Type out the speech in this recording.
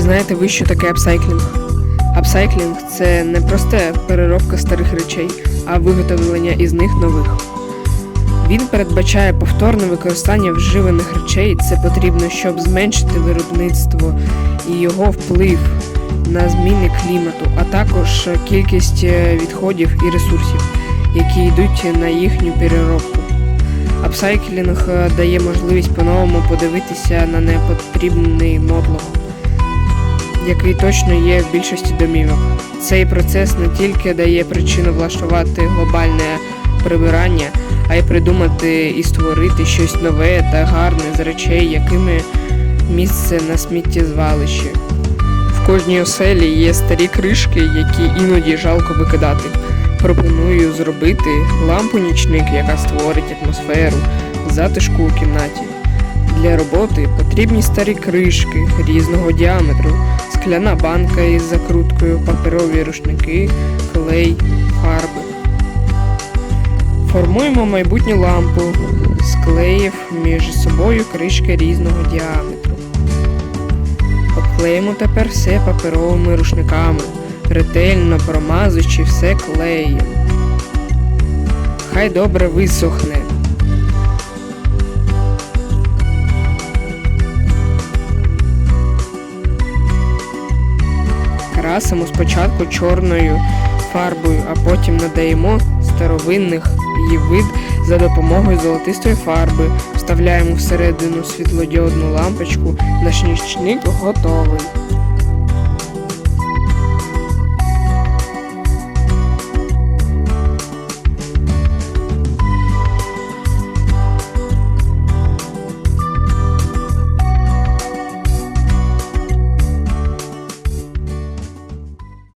знаєте ви, що таке апсайклінг? Апсайклінг це не просте переробка старих речей, а виготовлення із них нових. Він передбачає повторне використання вживаних речей. Це потрібно, щоб зменшити виробництво і його вплив на зміни клімату, а також кількість е, відходів і ресурсів, які йдуть на їхню переробку. Апсайклінг е, дає можливість по-новому подивитися на непотрібний мотлох, який точно є в більшості домівок. Цей процес не тільки дає причину влаштувати глобальне прибирання, а й придумати і створити щось нове та гарне з речей, якими місце на сміттєзвалищі. В кожній оселі є старі кришки, які іноді жалко викидати. Пропоную зробити лампу нічник, яка створить атмосферу затишку у кімнаті. Для роботи потрібні старі кришки різного діаметру, скляна банка із закруткою, паперові рушники, клей, фарби. Формуємо майбутню лампу, склеїв між собою кришки різного діаметру. Обклеїмо тепер все паперовими рушниками, ретельно промазуючи все клеєм. Хай добре висохне. Красимо спочатку чорною фарбою, а потім надаємо старовинних її вид за допомогою золотистої фарби. Вставляємо всередину світлодіодну лампочку. Наш нічник готовий.